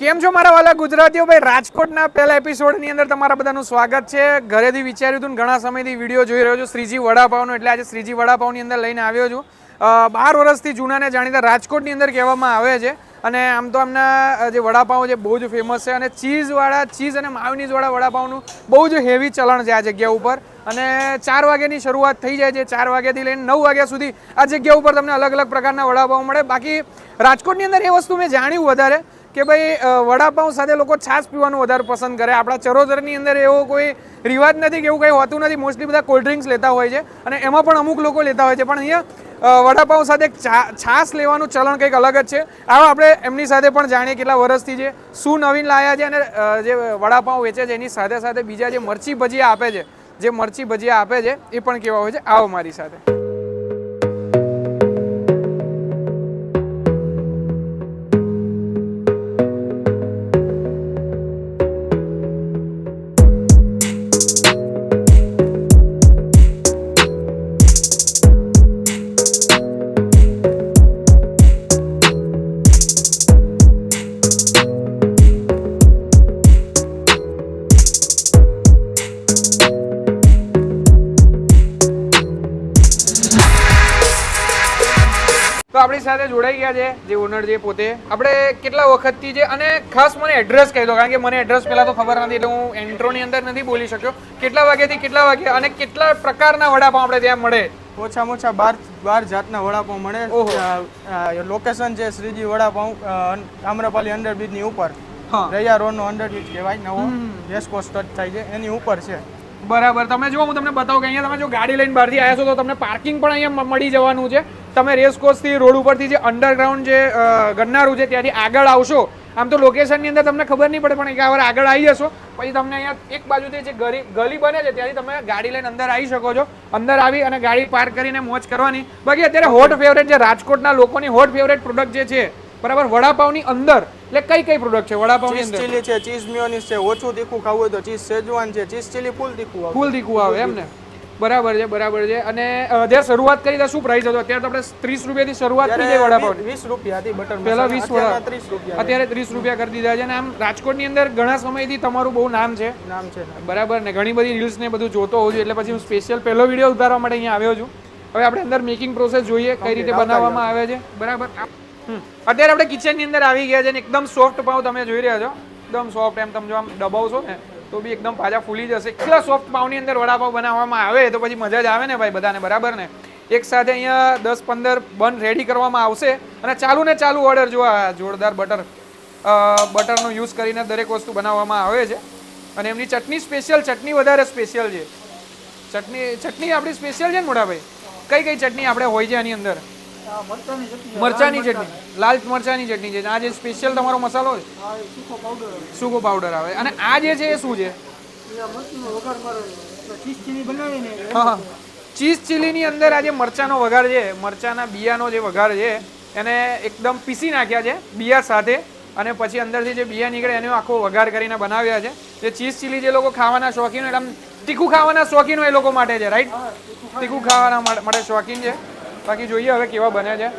કેમ છો મારા વાલા ગુજરાતીઓ? ભાઈ, રાજકોટના પહેલા એપિસોડની અંદર તમારા બધાનું સ્વાગત છે. ઘરેથી વિચાર્યું હતું ઘણા સમયથી વીડિયો જોઈ રહ્યો છું. શ્રીજી વડાપાવનો, એટલે આજે શ્રીજી વડાપાવની અંદર લઈને આવ્યો છું. બાર વર્ષથી જૂનાને જાણીતા રાજકોટની અંદર કહેવામાં આવે છે. અને આમ તો એમના જે વડાપાઉં છે, બહુ જ ફેમસ છે. અને ચીઝવાળા, ચીઝ અને માયોનીઝવાળા વડાપાઉંનું બહુ જ હેવી ચલણ છે આ જગ્યા ઉપર. અને ચાર વાગ્યાની શરૂઆત થઈ જાય છે. ચાર વાગ્યાથી લઈને નવ વાગ્યા સુધી આ જગ્યા ઉપર તમને અલગ અલગ પ્રકારના વડાપાઉં મળે. બાકી રાજકોટની અંદર એ વસ્તુ મેં જાણ્યું વધારે. કે ભાઈ વડાપાઉં સાથે લોકો છાશ પીવાનું વધારે પસંદ કરે. આપણા ચરોતરની અંદર એવો કોઈ રિવાજ નથી કે એવું કંઈ હોતું નથી. મોસ્ટલી બધા કોલ્ડ ડ્રિંક્સ લેતા હોય છે અને એમાં પણ અમુક લોકો લેતા હોય છે. પણ અહીંયા વડાપાઉં સાથે છાશ લેવાનું ચલણ કંઈક અલગ જ છે. આવો આપણે એમની સાથે પણ જાણીએ કેટલા વર્ષથી છે શું નવીન લાયા છે અને જે વડાપાઉં વેચે છે, એની સાથે સાથે બીજા જે મરચી ભજીયા આપે છે, જે મરચી ભજીયા આપે છે, એ પણ કેવા હોય છે. આવો મારી સાથે. ગયા છે જે ઓનર છે પોતે. આપણે કેટલા વખતથી છે અને ખાસ મને એડ્રેસ કહી દો કારણ કે મને એડ્રેસ પહેલા તો ખબર નથી એટલે હું એન્ટ્રોની અંદર નથી બોલી શક્યો. કેટલા વાગ્યાથી કેટલા વાગ્યા અને કેટલા પ્રકારના વડાપાઉં આપણે ત્યાં મળે? ઓછામાં ઓછા બાર બાર જાતના વડાપાઉં મળે. લોકેશન છે શ્રીજી વડાપાઉં આમ્રપાલી અંડરબ્રિજની ઉપર. રૈયા રોડનો અંડરબ્રિજ કહેવાય નવો. રેસકોર્સ ટચ થાય છે એની ઉપર છે. બરાબર. તમે જો હું તમને બતાવું કે અહીંયા તમે જો ગાડી લઈને બહારથી આવ્યા છો તો તમને પાર્કિંગ પણ અહીંયા મળી જવાનું છે. તમે રેસ કોર્સથી રોડ ઉપરથી જે અંડરગ્રાઉન્ડ જે ગન્નારું છે ત્યાંથી આગળ આવશો આમ તો લોકેશનની અંદર તમને ખબર નહીં પડે પણ એક વાર આગળ આવી જશો. પછી તમને અહીંયા એક બાજુથી જે ગલી ગલી બને છે ત્યાંથી તમે ગાડી લઈને અંદર આવી શકો છો. અંદર આવી અને ગાડી પાર્ક કરીને મોજ કરવાની. બાકી અત્યારે હોટ ફેવરેટ જે રાજકોટના લોકોની હોટ ફેવરેટ પ્રોડક્ટ જે છે બરાબર વડાપાવની અંદર. એટલે કઈ કઈ પ્રોડક્ટ છે વડાપાવની ચીઝ ચીલી છે ચીઝ મિયોનીઝ છે ઓછું તીખું ખાવું હોય તો ચીઝ સેજવાન છે ચીઝ ચીલી ફૂલ તીખું ફૂલ તીખું આવે એમ ને? બરાબર છે બરાબર છે. અને અ, જ્યારે શરૂઆત કરી શું પ્રાઇસ હતો? અત્યારે તો આપણે ત્રીસ રૂપિયાથી શરૂઆત થઈ જાય વડાપાવની વીસ રૂપિયા હતી બટર પહેલા વીસ વડા રૂપિયા. અત્યારે ત્રીસ રૂપિયા કરી દીધા છે. અને આમ રાજકોટની અંદર ઘણા સમયથી તમારું બહુ નામ છે. નામ છે બરાબર ને ઘણી બધી રીલ્સ ને બધું જોતો હોઉં છું. એટલે પછી હું સ્પેશિયલ પહેલો વીડિયો ઉતારવા માટે અહીંયા આવ્યો છું. હવે આપણે અંદર મેકિંગ પ્રોસેસ જોઈએ કઈ રીતે બનાવવામાં આવે છે. બરાબર. અત્યારે આપણે કિચનની અંદર આવી ગયા છે ને એકદમ સોફ્ટ પાઉં તમે જોઈ રહ્યા છો. એકદમ સોફ્ટ એમ તમે જો આમ દબાવશો ને તો બી એકદમ પાછા ફૂલી જશે. એટલા સોફ્ટ પાવની અંદર વડાપાવ બનાવવામાં આવે તો પછી મજા જ આવે ને ભાઈ બધાને, બરાબર ને? એક સાથે અહીંયા દસ પંદર બન રેડી કરવામાં આવશે. અને ચાલુ ને ચાલુ ઓર્ડર જો આ જોરદાર બટર બટરનો યુઝ કરીને દરેક વસ્તુ બનાવવામાં આવે છે. અને એમની ચટણી સ્પેશિયલ ચટણી વધારે સ્પેશિયલ છે. ચટણી ચટણી આપણી સ્પેશિયલ છે ને મોટાભાઈ કઈ કઈ ચટણી આપણે હોય છે આની અંદર? મરચાની ચટણી. લાલ મરચાની ચટણી છે. આ જે સ્પેશિયલ તમારો મસાલો છે સૂકો પાવડર આવે. અને આ જે છે એ શું છે? ચીઝ ચીલીની અંદર આ જે મરચાનો વઘાર છે મરચાના બિયાનો જે વઘાર છે એને એકદમ પીસી નાખ્યા છે બિયા સાથે. અને પછી અંદરથી જે બિયા નીકળે એનો આખો વઘાર કરીને બનાવ્યા છે. જે ચીઝ ચીલી જે લોકો ખાવાના શોખીન એટલે તીખું ખાવાના શોખીન એ લોકો માટે છે રાઈટ તીખું ખાવાના માટે શોખીન છે. બાકી જોઈએ હવે કેવા બને છે.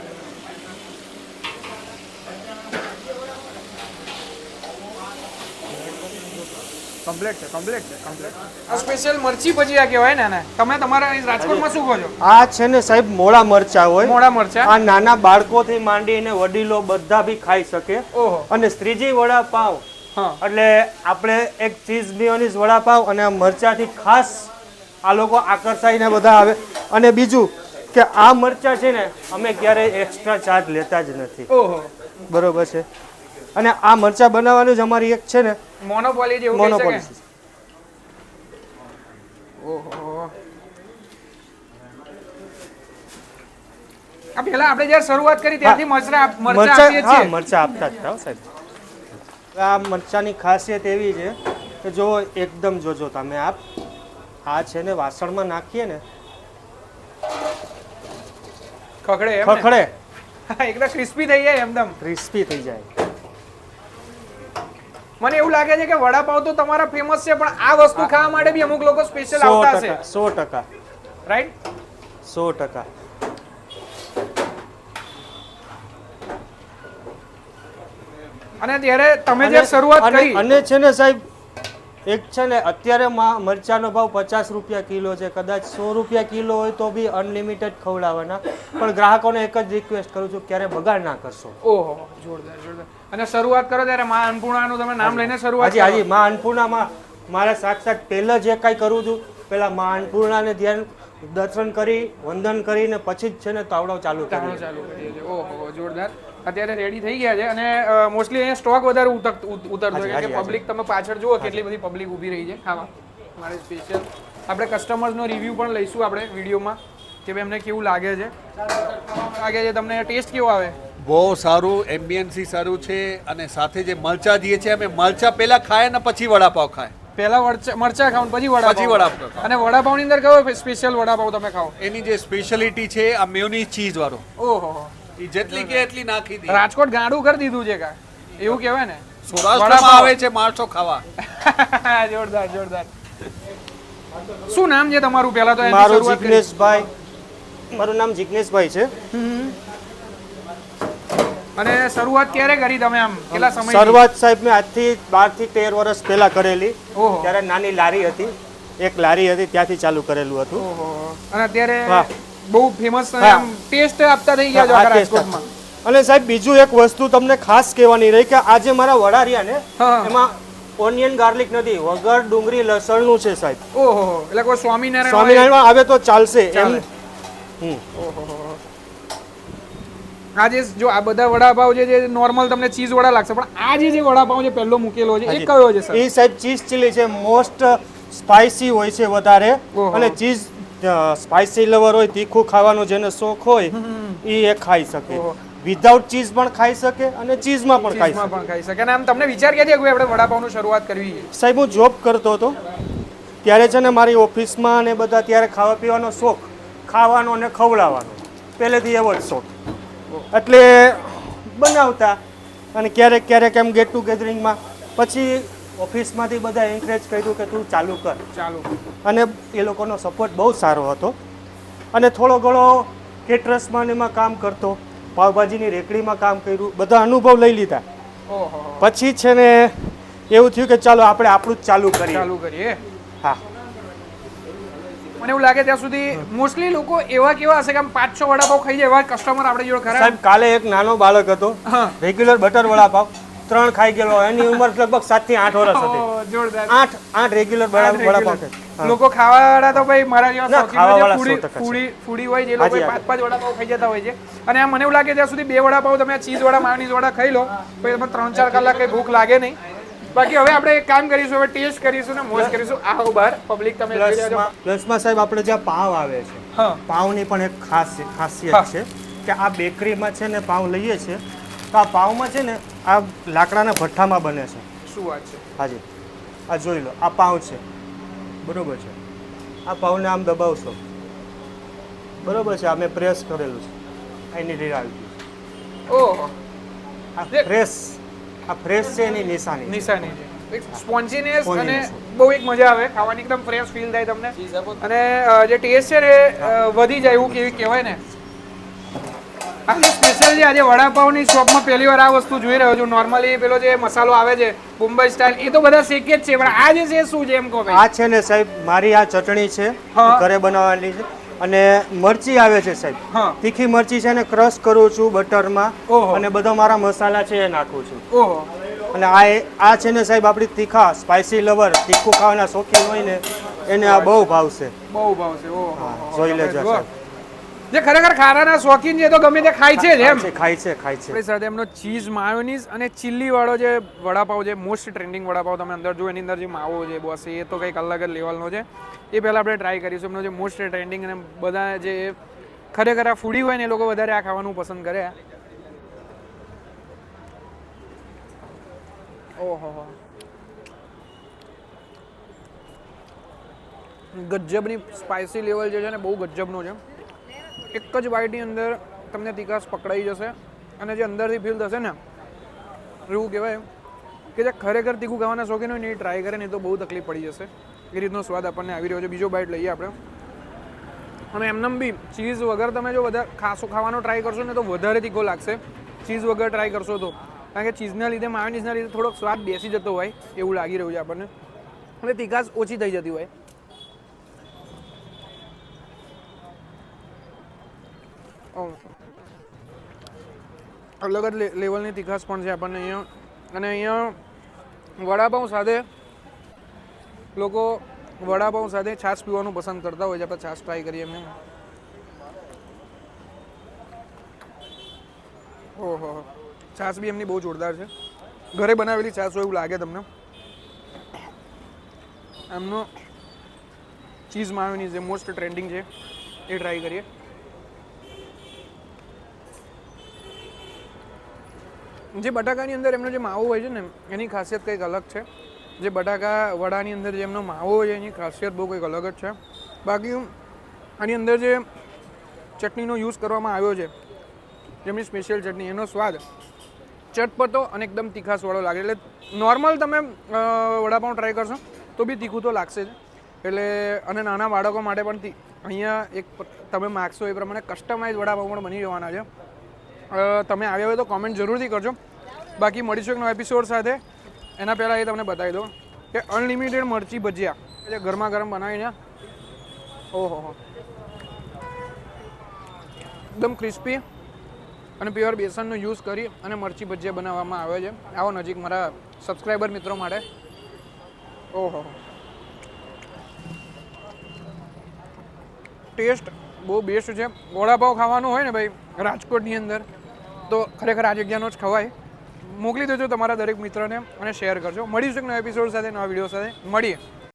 કમ્પ્લેટ છે કમ્પ્લેટ છે કમ્પ્લેટ આ સ્પેશિયલ મરચી ભજીયા કહેવાય ને આને. તમે તમારા રાજકોટમાં શું કહો છો? આ છે ને સાહેબ મોળા મરચા હોય. મોડા મરચા. આ નાના બાળકોથી માંડીને વડીલો બધા બી ખાઈ શકે. ઓહો. અને સ્ત્રીજી વડાપાવ. હા. એટલે આપણે એક ચીઝ મિયોનીઝ વડાપાવ અને આ મરચાથી ખાસ આ લોકો આકર્ષાઈને બધા આવે. અને બીજું કે આ મરચા છે ને અમે ક્યારેય એક્સ્ટ્રા ચાર્જ લેતા જ નથી. ઓહો. બરોબર છે. અને આ મરચા બનાવવાનું જ અમારી એક છે ને મોનોપોલી જેવું મોનોપોલી ઓહો. આ પહેલા આપણે જ્યારે શરૂઆત કરી ત્યારથી મરચા મરચા મરચા આપીએ છીએ. મરચા આપતા જ હતા સાહેબ. આ મરચાની ખાસિયત એવી છે કે જો એકદમ જોજો તમે આપ આ છે ને વાસણમાં નાખીએ ને ખખડે એમ ખખડે. એકદમ ક્રિસ્પી થઈ જાય એકદમ. ક્રિસ્પી થઈ જાય. મને એવું લાગે છે કે વડાપાવ તો તમારા ફેમસ છે પણ આ વસ્તુ ખાવા માટે બી અમુક લોકો સ્પેશિયલ આવતા હશે. સો ટકા. રાઈટ સો ટકા. અને ત્યારે તમે જે શરૂઆત કરી અને છે ને સાહેબ એક છે ને અત્યારે મા- મરચાનો ભાવ પચાસ રૂપિયા કિલો છે. કદાચ સો રૂપિયા કિલો હોય તો બી અનલિમિટેડ ખવડાવવાના. પણ ગ્રાહકોને એક જ રિક્વેસ્ટ કરું છું ક્યારે બગાડ ના કરશો. ઓહો જોરદાર જોરદાર. અને શરૂઆત કરો ત્યારે મા અન્નપૂર્ણાનું તમે નામ લઈને શરૂઆત હાજી. હાજી. મા અન્નપૂર્ણામાં મારા સાક્ષાત પહેલાં જે કાંઈ કરું છું પહેલાં મા અન્નપૂર્ણાને ધ્યાન દર્શન કરી વંદન કરીને પછી જ છે ને તાવડો ચાલુ ચાલુ ચાલુ કરીએ છીએ ઓહો જોરદાર. અત્યારે રેડી થઈ ગયા છે અને મોસ્ટલી અહીંયા સ્ટોક વધારે ઉતર- ઉત- ઉતરતો છે. કે પબ્લિક તમે પાછળ જુઓ કેટલી બધી પબ્લિક ઊભી રહી છે. ખાવા મારે સ્પેશિયલ આપણે કસ્ટમર્સનો રિવ્યૂ પણ લઈશું આપણે વિડીયોમાં કે ભાઈ એમને કેવું લાગે છે. લાગે છે તમને ટેસ્ટ કેવો આવે? બહુ સારું એમ્બિયન્સી સારું છે અને સાથે જે મરચા દઈએ છીએ અમે મરચા પહેલાં ખાય ને પછી વડાપાવ ખાય. પહેલા વરચા- મરચા ખાવ ને પછી વડાપાવ. પછી વડાપાવ. અને વડાપાવની અંદર કયો સ્પેશિયલ વડાપાવ તમે ખાઓ? એની જે સ્પેશિયાલિટી છે આ મેયોની ચીઝ વાળો. ઓહો. એ જેટલી કે એટલી નાખી દીધી રાજકોટ ગાડું કરી દીધું છે કા એવું કહેવાય ને? સૌરાષ્ટ્રમાં વડાપાવ. આવે છે માણસો ખાવા. જોરદાર જોરદાર. શું નામ છે તમારું? પહેલા તો એની મારું જિગ્નેશભાઈ. મારું નામ જિગ્નેશભાઈ છે. અને શરૂઆત ક્યારે કરી તમે આમ? કેટલા સમય શરૂઆત સાહેબ મેં આજથી બારથી તેર વર્ષ પહેલા કરેલી. ઓહો. ત્યારે નાની લારી હતી. એક લારી હતી ત્યાંથી ચાલુ કરેલું હતું. ઓહો. અને અત્યારે બહુ ફેમસ ટેસ્ટ આપતા થઈ ગયા છો રાજકોટમાં. અને સાહેબ બીજું એક વસ્તુ તમને ખાસ કહેવાની રહી કે આજે મારા વડા રહ્યા ને એમાં ઓનિયન ગાર્લિક નથી વગર ડુંગળી લસણનું છે સાહેબ. ઓહો એટલે કોઈ સ્વામિનારાયણ સ્વામિનારાયણ આવે તો ચાલશે એમ. ચાલે. હમ. આ જે આ બધા વડાપાવ છે જે નોર્મલ તમને ચીઝ વડા લાગશે પણ આ જે જે વડાપાવ જે પહેલો મૂકેલો છે એ કયો છે સર? એ સાહેબ ચીઝ ચીલી છે મોસ્ટ સ્પાઇસી હોય છે વધારે. અને ચીઝ સ્પાઇસી લવર હોય તીખું ખાવાનો જેને શોખ હોય એ એ ખાઈ શકે. વિધાઉટ ચીઝ પણ ખાઈ શકે અને ચીઝમાં પણ ખાઈ શકે. પણ ખાઈ શકે. અને આમ તમને વિચાર કે આપણે વડાપાવનું શરૂઆત કરવી સાહેબ હું જોબ કરતો હતો. ત્યારે છે ને મારી ઓફિસમાં ને બધા ત્યારે ખાવા પીવાનો શોખ ખાવાનો અને ખવડાવવાનો. પહેલેથી એવો જ શોખ. એટલે બનાવતા અને ક્યારેક ક્યારેક એમ ગેટ ટુ ગેધરિંગમાં પછી ઓફિસમાંથી બધા એન્કરેજ કર્યું કે તું ચાલુ કર. ચાલુ અને એ લોકોનો સપોર્ટ બહુ સારો હતો. અને થોડો ઘણો કેટરસમાં એમાં કામ કરતો પાવભાજીની રેકડીમાં કામ કર્યું બધા અનુભવ લઈ લીધા. પછી છે ને એવું થયું કે ચાલો આપણે આપણું જ ચાલુ કરીએ. ચાલુ કરીએ. હા. મને એવું લાગે ત્યાં સુધી મોસ્ટલી લોકો એવા કેવા હશે કે આમ પાંચ છ વડાપાવ ખાઈ જાય એવા કસ્ટમર આપણે જોડે ખરા. સાહેબ કાલે એક નાનો બાળક હતો. Regular butter vada pav. ત્રણ ખાઈ ગયેલો. એની ઉંમર લગભગ સાતથી આઠ વર્ષ હતી. જોરદાર. આઠ આઠ રેગ્યુલર વડાપાવ. લોકો ખાવાવાળા તો ભાઈ મારા જેવા ફૂડી- ફૂડી ફૂડી હોય જે લોકો પાંચ પાંચ વડાપાવ ખાઈ જતા હોય છે. અને આ મને એવું લાગે ત્યાં સુધી બે વડાપાવ તમે ચીઝ વડા માયોનીઝ વડા ખાઈ લો પછી તમે ત્રણ ચાર કલાક કઈ ભૂખ લાગે નહીં. બાકી હવે આપણે એક કામ કરીશું હવે ટેસ્ટ કરીશું ને મોજ કરીશું. આવો બહાર પબ્લિક તમે. પ્લસમાં સાહેબ આપણે જ્યાં પાવ આવે છે પાવની પણ એક ખાસ ખાસિયત છે કે આ બેકરીમાં છે ને પાવ લઈએ છીએ તો આ પાવમાં છે ને આ લાકડાના ભઠ્ઠામાં બને છે. શું વાત છે? હાજી. આ જોઈ લો આ પાવ છે. બરોબર છે. આ પાવને આમ દબાવશો. બરોબર છે આ મેં પ્રેસ કરેલું છે. એની રીત આવી ગયું ઓહો. આ ફ્રેશ આ ફ્રેશ છે એની નિશાની. નિશાની છે. એક સ્પોન્જીનેસ અને બહુ એક મજા આવે. ખાવાની એકદમ ફ્રેશ ફીલ થાય તમને. અને જે ટેસ્ટ છે ને વધી જાય એવું કેવી કહેવાય ને. આજે સ્પેશિયલ જે આજે વડાપાવની શોપમાં પહેલી વાર આ વસ્તુ જોઈ રહ્યો છું. નોર્મલી પેલો જે મસાલો આવે છે મુંબઈ સ્ટાઇલ એ તો બધા શેકે જ છે. પણ આ જે છે શું છે એમ કહો આ છે ને સાહેબ મારી આ ચટણી છે. ઘરે બનાવવાની છે. અને મરચી આવે છે સાહેબ. તીખી મરચી છે ને ક્રશ કરું છું બટરમાં. અને બધા મારા મસાલા છે એ નાખું છું. ઓહો. અને આ આ છે ને સાહેબ આપણી તીખા સ્પાઇસી લવર તીખું ખાવાના શોખીન હોય ને એને આ બહુ ભાવશે. બહુ ભાવશે. ઓહો. જોઈ લેજો સાહેબ. જે ખરેખર ખારાના શોખીન છે તો ગમે તે ખાય છે જ એમ. ખાય છે ખાય છે આપણી સાથે એમનો ચીઝ માયોનીઝ અને ચીલી વાળો જે વડાપાવ છે મોસ્ટ ટ્રેન્ડિંગ વડાપાવ તમે અંદર જો એની અંદર જે માવો છે બસ એ તો કંઈક અલગ જ લેવલનો છે. એ પહેલાં આપણે ટ્રાય કરીશું. એમનો જે મોસ્ટ ટ્રેન્ડિંગ અને બધા જે ખરેખર આ ફૂડી હોય ને એ લોકો વધારે આ ખાવાનું પસંદ કરે. ઓહો ગજબની સ્પાઇસી લેવલ જે છે ને બહુ ગજબનો છે. એક જ બાઇટની અંદર તમને તીખાશ પકડાઈ જશે અને જે અંદરથી ફીલ થશે ને, એવું કહેવાય કે જે ખરેખર તીખું ખાવાના શોખીન હોય ને એ ટ્રાય કરે ને એ તો બહુ તકલીફ પડી જશે. એ રીતનો સ્વાદ આપણને આવી રહ્યો છે. બીજો બાઇટ લઈએ આપણે. અને એમનેમ બી ચીઝ વગર તમે જો વધારે ખાસો ખાવાનો ટ્રાય કરશો ને તો વધારે તીખો લાગશે. ચીઝ વગર ટ્રાય કરશો તો. કારણ કે ચીઝના લીધે માયોનીઝના લીધે થોડોક સ્વાદ બેસી જતો હોય એવું લાગી રહ્યું છે આપણને. હવે તીખાશ ઓછી થઈ જતી હોય. અલગ જ લેવલની તીખાશ પણ છે આપણને અહીંયા. અને અહીંયા વડાપાઉં સાથે લોકો વડાપાઉં સાથે છાશ પીવાનું પસંદ કરતા હોય છે. આપણે છાશ ટ્રાય કરીએ એમને. ઓહો છાશ બી એમની બહુ જોરદાર છે. ઘરે બનાવેલી છાશ હોય એવું લાગે તમને. એમનો ચીઝ માયોનીઝ જે મોસ્ટ ટ્રેન્ડિંગ છે, એ ટ્રાય કરીએ. જે બટાકાની અંદર એમનો જે માવો હોય છે ને, એની ખાસિયત કંઈક અલગ છે. જે બટાકા વડાની અંદર જે એમનો માવો હોય છે, એની ખાસિયત બહુ કંઈક અલગ જ છે. બાકી આની અંદર જે ચટણીનો યુઝ કરવામાં આવ્યો છે, જેમની સ્પેશિયલ ચટણી, એનો સ્વાદ ચટપટો અને એકદમ તીખાસવાળો લાગે એટલે નોર્મલ તમે વડાપાઉં ટ્રાય કરશો, તો બી તીખું તો લાગશે જ. એટલે, અને નાના બાળકો માટે પણ અહીંયા એક તમે માગશો એ પ્રમાણે કસ્ટમાઇઝ વડાપાઉં પણ બની જવાના છે. તમે આવ્યા હોય તો કોમેન્ટ જરૂરથી કરજો. બાકી મળીશું એક નવા એપિસોડ સાથે. એના પહેલાં એ તમને બતાવી દઉં કે અનલિમિટેડ મરચી ભજીયા. જે ગરમા ગરમ બનાવીને ઓહો હો. એકદમ ક્રિસ્પી અને પ્યોર બેસનનો યુઝ કરી અને મરચી ભજીયા બનાવવામાં આવે છે. આવો નજીક મારા સબસ્ક્રાઈબર મિત્રો માટે. ઓહો ટેસ્ટ બહુ બેસ્ટ છે. વડાપાઉં ખાવાનું હોય ને ભાઈ, રાજકોટની અંદર. તો ખરેખર આ જગ્યાનો જ ખવાય. મોકલી દેજો તમારા દરેક મિત્રને અને શેર કરજો. મળીશું એક નવા એપિસોડ સાથે, નવા વીડિયો સાથે. મળીએ.